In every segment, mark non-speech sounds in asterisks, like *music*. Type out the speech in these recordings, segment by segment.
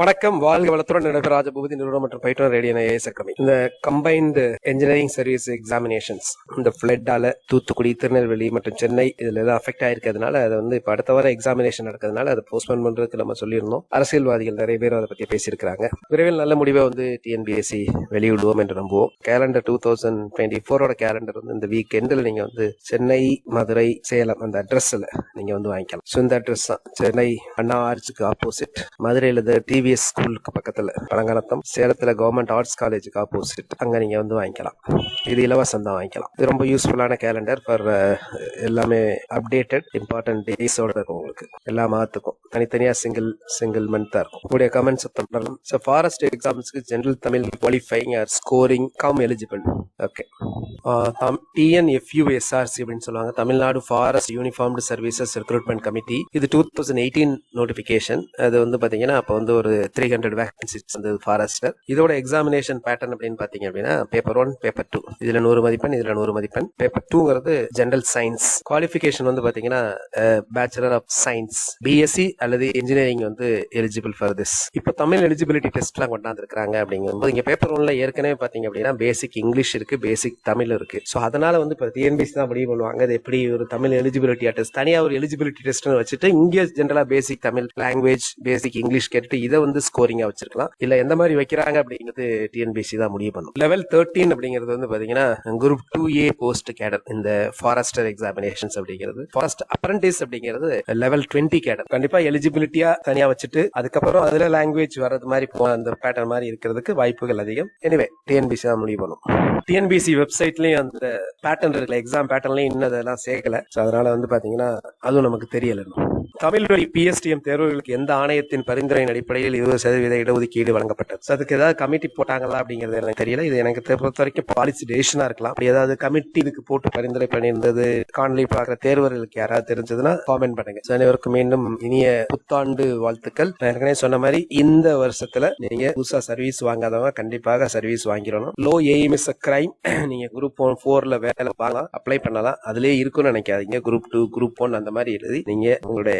வணக்கம். வாழ்க வளத்துடன் நடைபெற ராஜபூபதி நிறுவனம் மற்றும் பயிற்றுனர் ரேடியோ ஏஎஸ் அக்கமி இந்த கம்பைன்டு இன்ஜினியரிங் சர்வீஸ் எக்ஸாமினேஷன்ஸ் இந்த ஃபிளட்டால தூத்துக்குடி திருநெல்வேலி மற்றும் சென்னை இதுல எல்லாம் அஃபெக்ட் ஆயிருக்கிறதுனால அதை வந்து இப்போ அடுத்த வாரம் எக்ஸாமினேஷன் நடக்கிறதுனால அதை போஸ்ட்போன் பண்றதுக்கு நம்ம சொல்லியிருந்தோம். அரசியல்வாதிகள் நிறைய பேர் அதை பத்தி பேசியிருக்கிறாங்க. விரைவில் நல்ல முடிவை வந்து டிஎன்பிஎஸ்சி வெளியிடுவோம் என்று நம்புவோம். கேலண்டர் டூ தௌசண்ட் டுவெண்ட்டி ஃபோரோட கேலண்டர் வந்து இந்த வீக் எண்டில் நீங்க வந்து சென்னை மதுரை சேலம் அந்த அட்ரஸ்ல நீங்க வந்து வாங்கிக்கலாம். ஸோ இந்த அட்ரஸ் தான். சென்னை அண்ணா ஆர்ச்சுக்கு ஆப்போசிட் மதுரையில் டிவி டிவிஎஸ் ஸ்கூலுக்கு பக்கத்தில். பழங்காலத்தம் சேலத்தில் கவர்மெண்ட் ஆர்ட்ஸ் காலேஜுக்கு ஆப்போசிட் அங்கே நீங்கள் வந்து வாங்கிக்கலாம். இது இலவசம் தான் வாங்கிக்கலாம். இது ரொம்ப யூஸ்ஃபுல்லான கேலண்டர் ஃபார் எல்லாமே அப்டேட்டட் இம்பார்ட்டன்ட் டேஸோட இருக்கும் உங்களுக்கு. எல்லா மாதத்துக்கும். தனித்தனியாக சிங்கிள் சிங்கிள் மந்த்தாக தான் இருக்கும். உங்களுடைய கமெண்ட்ஸ் பண்ணலாம் so forest எக்ஸாம்ஸ்க்கு general Tamil qualifying or scoring cum eligible okay TNFUSRC அப்படின்னு சொல்லுவாங்க. Tamil Nadu forest uniformed services recruitment committee இது டூ தௌசண்ட் எயிட்டீன் நோட்டிஃபிகேஷன் அது வந்து பார்த்தீங்கன்னா அப்போ வந்து ஒரு த்ரீ ஹண்ட்ரட் வேகன்சிஸ் வந்து ஃபாரஸ்டர் இதோட எக்ஸாமினேஷன் பேட்டர்ன் அப்படின்னு பாத்தீங்க அப்படின்னா பேப்பர் ஒன் பேப்பர் டூ இதுல நூறு மதிப்பெண் இதுல நூறு மதிப்பெண். பேப்பர் டூங்கிறது ஜென்ரல் சயின்ஸ் குவாலிஃபிகேஷன் வந்து பாத்தீங்கன்னா பேச்சுலர் ஆஃப் சயின்ஸ் பிஎஸ்சி அல்லது இன்ஜினியரிங் வந்து எலிஜிபிள் ஃபார் திஸ் இப்போ தமிழ் எலிஜிபிலிட்டி டெஸ்ட்லாம் கொண்டாந்துருக்காங்க அப்படிங்கும்போது இங்க பேப்பர் ஒன்ல ஏற்கனவே பாத்தீங்க அப்படின்னா பேசிக் இங்கிலீஷ் இருக்கு பேசிக் தமிழ் இருக்கு. ஸோ அதனால வந்து இப்போ டிஎன்பிசி தான் முடிவு பண்ணுவாங்க. அது எப்படி ஒரு தமிழ் எலிஜிபிலிட்டி டெஸ்ட் தனியா ஒரு எலிஜிபிலிட்டி டெஸ்ட்னு வச்சுட்டு இங்கே ஜென்ரலா basic Tamil language basic English கேட்டுட்டு இதை வந்து ஸ்கோரிங்கா வச்சிருக்கலாம். இல்ல எந்த மாதிரி வைக்கிறாங்க அப்படிங்கிறது டிஎன்பிசி தான் முடிவு பண்ணும். லெவல் தேர்ட்டீன் அப்படிங்கிறது வந்து பாத்தீங்கன்னா group two A post cadre இந்த ஃபாரஸ்டர் எக்ஸாமினேஷன்ஸ் அப்படிங்கிறது. ஃபாரஸ்ட் அப்ரண்டிஸ் அப்படிங்கிறது லெவல் டுவெண்ட்டி கேடர் கண்டிப்பா எலிஜிபிலிட்டியா தனியா வச்சுட்டு அதுக்கப்புறம் அதுல லாங்குவேஜ் வர்றது மாதிரி போ- அந்த பேட்டர்ன் மாதிரி இருக்கிறதுக்கு வாய்ப்புகள் அதிகம். எனிவே டிஎன்பிசி தான் முடிவு பண்ணும். டிஎன்பிசி வெப்சைட்லயும் அந்த பேட்டர்ன் இருக்குல்ல எக்ஸாம் பேட்டர்ன்லயும் இன்னும் அதெல்லாம் சேர்க்கல. So அதனால வந்து பாத்தீங்கன்னா அதுவும் நமக்கு தெரியல தமிழ் வழி பிஎஸ்டிஎம் தேர்வுகளுக்கு எந்த ஆணையத்தின் பரிந்துரையின் அடிப்படையில் இருபது சதவீத இடஒதுக்கீடு வழங்கப்பட்டது. ஸோ அதுக்கு ஏதாவது கமிட்டி போட்டாங்களா அப்படிங்கிறது எனக்கு தெரியல. இது எனக்கு பொறுத்த வரைக்கும் பாலிசி டெசிஷனா இருக்கலாம். அப்படி ஏதாவது கமிட்டி இதுக்கு போட்டு பரிந்துரை பண்ணியிருந்தது காணொலி பார்க்குற தேர்வர்களுக்கு யாராவது தெரிஞ்சதுன்னா காமெண்ட் பண்ணுங்க. So அனைவருக்கும் மீண்டும் இனிய புத்தாண்டு வாழ்த்துக்கள். நான் ஏற்கனவே சொன்ன மாதிரி இந்த வருஷத்துல நீங்க புதுசா சர்வீஸ் வாங்காதவங்க கண்டிப்பாக service வாங்கிடணும். Low aim is a crime நீங்க குரூப் ஒன் ஃபோர்ல வேலை வாங்கலாம் அப்ளை பண்ணலாம். அதுலயே இருக்கும்னு நினைக்காதீங்க. குரூப் டூ குரூப் ஒன் அந்த மாதிரி எழுதி நீங்க உங்களுடைய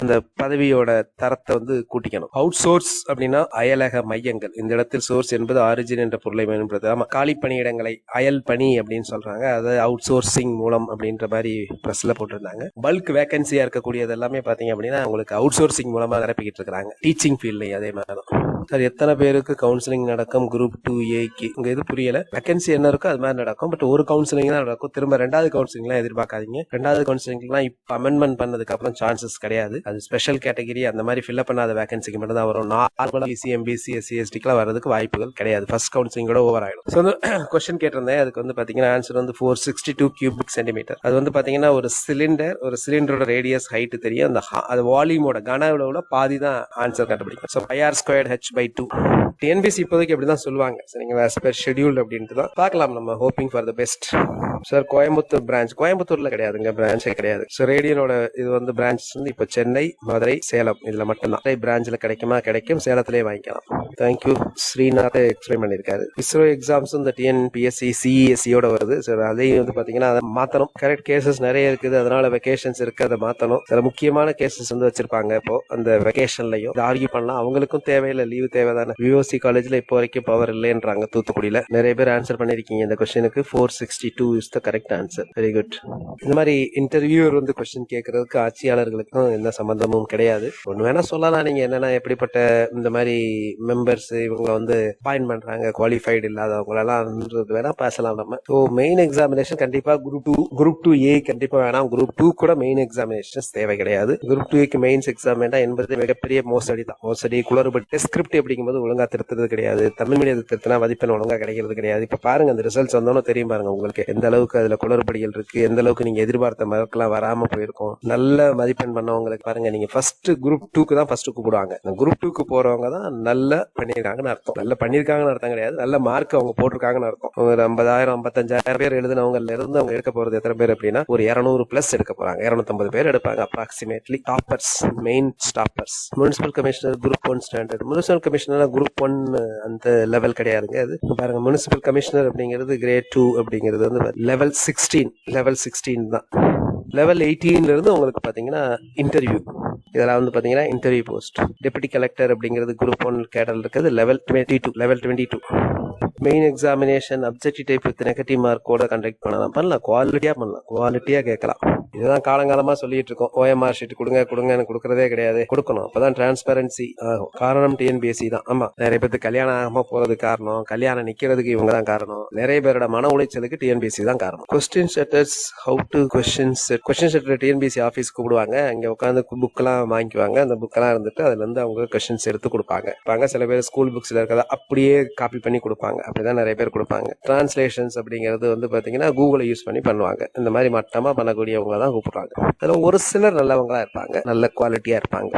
அந்த பதவியோட தரத்தை வந்து கூட்டிக்கணும். அவுட் சோர்ஸ் அப்படின்னா அயலக மையங்கள். இந்த இடத்தில் சோர்ஸ் என்பது ஆரிஜின் என்ற பொருளை பயன்படுது ஆமா காலி பணியிடங்களை அயல் பணி அப்படின்னு சொல்றாங்க. அது அவுட் சோர்சிங் மூலம் அப்படின்ற மாதிரி பிரஸ்ல போட்டிருந்தாங்க. பல்க் வேகன்சியா இருக்கக்கூடியது எல்லாமே பாத்தீங்க அப்படின்னா உங்களுக்கு அவுட் சோர்சிங் மூலமா நிரப்பிக்கிட்டு இருக்காங்க டீச்சிங் ஃபீல்ட்லையும் அதே மாதிரி தான் சார் எத்தனை பேருக்கு கவுன்சிலிங் நடக்கும்? குரூப் டூ ஏக்கு உங்க இது புரியல. வேகன்சி என்ன இருக்கோ அது மாதிரி நடக்கும். பட் ஒரு கவுன்சிலிங் தான் நடக்கும். திரும்ப ரெண்டாவது கவுன்சிலிங்லாம் எதிர்பார்க்காதீங்க. ரெண்டாவது கவுன்சிலிங்லாம் இப்போ அமெண்ட்மெண்ட் பண்ணதுக்கு அப்புறம் சான்சஸ் கிடையாது. அது ஸ்பெஷல் கேட்டகரி அந்த மாதிரி ஃபில்அப் பண்ணாத வேகன்சிக்கு மட்டும் தான் வரும். நார்மலா பிசி எஸ்சி எஸ்டிக்குலாம் வரதுக்கு வாய்ப்புகள் கிடையாது. ஃபர்ஸ்ட் கவுன்சிலிங்கோட ஓவர் ஆயிடும். ஸோ வந்து *coughs* கொஸ்டின் கேட்டிருந்தேன். அதுக்கு வந்து பாத்தீங்கன்னா ஆன்சர் வந்து four sixty two cubic centimetre அது வந்து பாத்தீங்கன்னா ஒரு சிலிண்டர் ஒரு சிலிண்டரோட ரேடியஸ் ஹைட் தெரியும். அந்த அது வால்யூமோட கன அளவுல பாதி தான் ஆன்சர் கண்டுபிடிக்கும். So IR square H by two TNPSC இப்போதைக்கு அப்படி தான் சொல்லுவாங்க சரிங்களா வேறு per schedule அப்படின்ட்டு தான் பார்க்கலாம். நம்ம hoping for the best sir Coimbatore branch கோயம்புத்தூர்ல கிடையாதுங்க பிரான்ச்சே கிடையாது. ஸோ ரேடியனோட இது வந்து பிரான்ச் வந்து இப்போ சென்னை மதுரை சேலம் இதுல மட்டும்தான். பிரான்ச்ல கிடைக்குமா? கிடைக்கும். சேலத்திலே வாங்கிக்கலாம். தேங்க்யூ ஸ்ரீநாத் எக்ஸ்பிளைன் பண்ணியிருக்காரு. இஸ்ரோ எக்ஸாம்ஸ் இந்த டிஎன்பிஎஸ்சி சிஇஎஸ்சியோட வருது. சார் அதையும் வந்து பாத்தீங்கன்னா அதை மாத்தணும். கரெக்ட் கேசஸ் நிறைய இருக்குது. அதனால வெக்கேஷன்ஸ் இருக்கு. அதை மாத்தணும். சில முக்கியமான கேசஸ் வந்து வச்சிருப்பாங்க இப்போ. அந்த வெக்கேஷன்லயும் ஆர்கியூ பண்ணலாம். அவங்களுக்கும் தேவையில்லை. லீவு தேவைதானே. விஓசி காலேஜ்ல இப்போ வரைக்கும் பவர் இல்லைன்றாங்க தூத்துக்குடியில. நிறைய பேர் ஆன்சர் பண்ணிருக்கீங்க இந்த கொஸ்டினுக்கு four sixty two is the correct answer very good இந்த மாதிரி இன்டர்வியூவர் வந்து கொஸ்டின் கேட்கறதுக்கு ஆட்சியாளர்களுக்கும் எந்த சம்பந்தமும் கிடையாது. ஒன்று வேணா சொல்லலாம். நீங்க என்னன்னா எப்படிப்பட்ட இந்த மாதிரி மெம்பர்ஸ் இவங்க வந்து அப்பாயின் பண்றாங்க குவாலிஃபைடு இல்லாதவங்களெல்லாம் வேணா பேசலாம் நம்ம. ஸோ மெயின் எக்ஸாமினேஷன் கண்டிப்பா group two group two A கண்டிப்பா வேணாம். குரூப் டூ கூட மெயின் எக்ஸாமினேஷன் தேவை கிடையாது. குரூப் டூக்கு மெயின்ஸ் எக்ஸாம் வேண்டாம் என்பது மிகப்பெரிய மோசடி தான். மோசடி குளறுபட்டு டெஸ்கிரிப்ட் அப்படிங்கும்போது ஒழுங்கா திருத்துறது கிடையாது. தமிழ் மீடியத்தை திருத்தினா மதிப்பெண் ஒழுங்கா கிடைக்கிறது கிடையாது. இப்ப பாருங்க அந்த ரிசல்ட்ஸ் வந்தோன்னு தெரியும் பாருங்க உங்களுக்கு. எந்த அளவு அளவுக்கு அதுல குளறுபடிகள் இருக்கு. எந்த அளவுக்கு நீங்க எதிர்பார்த்த மார்க்கெலாம் வராம போயிருக்கும். நல்ல மதிப்பெண் பண்ணவங்களுக்கு பாருங்க. நீங்க ஃபர்ஸ்ட் குரூப் டூக்கு தான் ஃபர்ஸ்ட் கூப்பிடுவாங்க. இந்த குரூப் டூக்கு போறவங்க தான் நல்லா பண்ணியிருக்காங்கன்னு அர்த்தம். நல்ல பண்ணியிருக்காங்கன்னு அர்த்தம் கிடையாது. நல்ல மார்க் அவங்க போட்டிருக்காங்கன்னு அர்த்தம். ஒரு ஐம்பதாயிரம் ஐம்பத்தஞ்சாயிரம் பேர் எழுதினவங்கல இருந்து அவங்க எடுக்க போறது எத்தனை பேர் அப்படின்னா ஒரு இரநூறு பிளஸ் எடுக்க போறாங்க. இரநூத்தம்பது பேர் எடுப்பாங்க. Approximately toppers main toppers municipal commissioner group one standard municipal commissioner group one அந்த லெவல் கிடையாதுங்க. அது பாருங்க முனிசிபல் கமிஷனர் அப்படிங்கிறது கிரேட் டூ அப்படிங்கிறது வந்து லெவல் சிக்ஸ்டீன் லெவல் சிக்ஸ்டீன் தான். லெவல் எயிட்டீன்லேருந்து உங்களுக்கு பார்த்தீங்கன்னா இன்டர்வியூ இதெல்லாம் வந்து பார்த்தீங்கன்னா இன்டர்வியூ போஸ்ட் டெபுட்டி கலெக்டர் அப்படிங்கிறது குரூப் ஒன் கேடல் இருக்குது. Level twenty two level twenty two main examination objective type with negative மார்க்கோட conduct பண்ணலாம். பண்ணலாம். குவாலிட்டியாக பண்ணலாம். குவாலிட்டியாக கேட்கலாம். இதுதான் காலங்காலமா சொல்லிட்டு இருக்கோம். ஓஎம்ஆர் ஷீட் கொடுங்க கொடுங்கன்னு கொடுக்கறதே கிடையாது. கொடுக்கணும். அப்பதான் டிரான்ஸ்பரன்சி ஆகும் காரணம் டிஎன்பிஎஸ்சி தான். ஆமா நிறைய பேருக்கு கல்யாணம் ஆகாம போறது காரணம் கல்யாணம் நிக்கிறதுக்கு இவங்க தான் காரணம். நிறைய பேரோட மன உளைச்சலுக்கு டிஎன்பிஎஸ்சி தான் காரணம். Question setters how to questions question setter TNPSC office கூப்பிடுவாங்க. அங்க உட்காந்து புக் எல்லாம் வாங்கிக்குவாங்க. அந்த புக் எல்லாம் இருந்துட்டு அதுல இருந்து அவங்க கொஸ்டின்ஸ் எடுத்து கொடுப்பாங்க. பாங்க சில பேர் ஸ்கூல் புக்ஸ்ல இருக்கிறத அப்படியே காப்பி பண்ணி கொடுப்பாங்க. அப்படிதான் நிறைய பேர் கொடுப்பாங்க. டிரான்ஸ்லேஷன்ஸ் அப்படிங்கிறது வந்து பாத்தீங்கன்னா கூகுளை யூஸ் பண்ணி பண்ணுவாங்க. இந்த மாதிரி மட்டமா பண்ணக்கூடியவங்க தான் கூப்பிடுறாங்க. அதில் ஒரு சிலர் நல்லவங்களா இருப்பாங்க. நல்ல குவாலிட்டியாக இருப்பாங்க.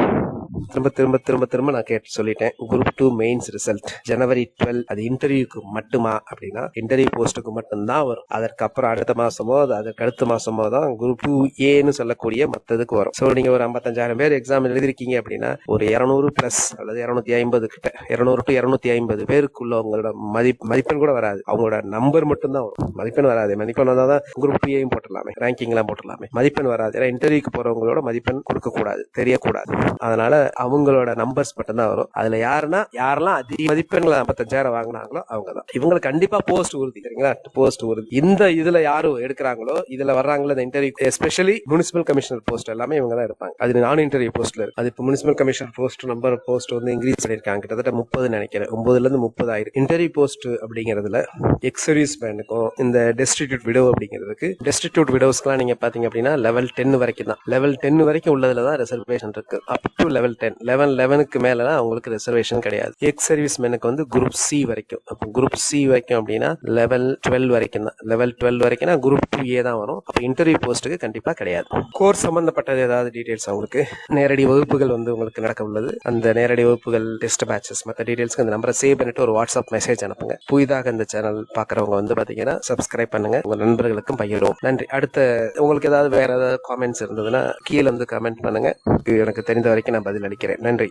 திரும்ப திரும்ப திரும்ப திரும்ப நான் கேட்டு சொல்லிட்டேன். குரூப் டூ மெயின்ஸ் ரிசல்ட் ஜனவரி டுவெல் அது இன்டர்வியூக்கு மட்டுமா அப்படின்னா இன்டர்வியூ போஸ்ட்டுக்கு மட்டும்தான் வரும். அதற்கப்புறம் அடுத்த மாசமோ அது அதற்கு அடுத்த மாசமோ தான் குரூப் டூ ஏன்னு சொல்லக்கூடிய மத்ததுக்கு வரும். ஸோ நீங்க ஒரு ஐம்பத்தஞ்சாயிரம் பேர் எக்ஸாம் எழுதிருக்கீங்க அப்படின்னா ஒரு இரநூறு பிளஸ் அல்லது இரநூத்தி ஐம்பது கிட்ட இரநூறு டு இரநூத்தி ஐம்பது பேருக்குள்ள உங்களோட மதி மதிப்பெண் கூட வராது. அவங்களோட நம்பர் மட்டும்தான் வரும். மதிப்பெண் வராது. மதிப்பெண் வந்தால் தான் குரூப் ஏயும் போட்டுடலாமே. ரேங்கிங்லாம் போட்டுடலாமே. மதிப்பெண் வராது. ஏன்னா இன்டர்வியூக்கு போறவங்களோட மதிப்பெண் கொடுக்கக்கூடாது. தெரியக்கூடாது. அதனால அவங்களோட நம்பர்ஸ் மட்டும் தான் வரும். அதுல யாருன்னா யாரெல்லாம் அதிக மதிப்பெண்களை ஐம்பத்தஞ்சாயிரம் வாங்கினாங்களோ அவங்க தான் இவங்களுக்கு கண்டிப்பா போஸ்ட் உறுதி சரிங்களா? போஸ்ட் உறுதி. இந்த இதுல யாரும் எடுக்கிறாங்களோ இதுல வர்றாங்களோ இந்த interview especially municipal commissioner post எல்லாமே இவங்க தான் இருப்பாங்க அது நான் இன்டர்வியூ போஸ்ட்ல இருக்கு. அது இப்போ municipal commissioner post number post வந்து இன்க்ரீஸ் பண்ணிருக்காங்க கிட்டத்தட்ட முப்பது நினைக்கிறேன். ஒன்பதுல இருந்து முப்பது ஆயிரம் இன்டர்வியூ போஸ்ட் அப்படிங்கிறதுல எக்ஸ் சர்வீஸ் மேனுக்கும் இந்த டெஸ்டிடியூட் விடோ அப்படிங்கிறதுக்கு டெஸ்டிடியூட் விடோஸ்க்குலாம் நீங்க பாத்தீங்க அப்படின்னா லெவல் டென் வரைக்கும் தான் லெவல் டென் வரைக்கும் உள்ளதுல தான் ரிசர்வேஷன் இருக்கு. Up to level ten eleven லெவனுக்கு மேல அவங்களுக்கு ரிசர்வேஷன் கிடையாது. எக்ஸ் சர்வீஸ் மேனுக்கு வந்து குரூப் சி வரைக்கும். அப்போ குரூப் சி வரைக்கும் அப்படின்னா லெவல் டுவெல் வரைக்கும் தான். லெவல் டுவெல் வரைக்கும்னா குரூப் டூ ஏ தான் வரும். அப்போ இன்டர்வியூ போஸ்ட்டுக்கு கண்டிப்பாக கிடையாது. கோர்ஸ் சம்பந்தப்பட்டது ஏதாவது டீடைல்ஸ் அவங்களுக்கு? நேரடி வகுப்புகள் வந்து உங்களுக்கு நடக்க உள்ளது. அந்த நேரடி வகுப்புகள் டெஸ்ட் பேட்சஸ் மற்ற டீடைல்ஸ்க்கு அந்த நம்பரை சேவ் பண்ணிட்டு ஒரு வாட்ஸ்அப் மெசேஜ் அனுப்புங்க. புதிதாக இந்த சேனல் பார்க்குறவங்க வந்து பார்த்தீங்கன்னா சப்ஸ்கிரைப் பண்ணுங்க. உங்கள் நண்பர்களுக்கும் பகிரும் நன்றி. அடுத்த உங்களுக்கு ஏதாவது வேற ஏதாவது காமெண்ட்ஸ் இருந்ததுன்னா கீழே வந்து கமெண்ட் பண்ணுங்க. எனக்கு தெரிந்த வரைக்கும் நான் பதில் நினைக்கிறேன். நன்றி.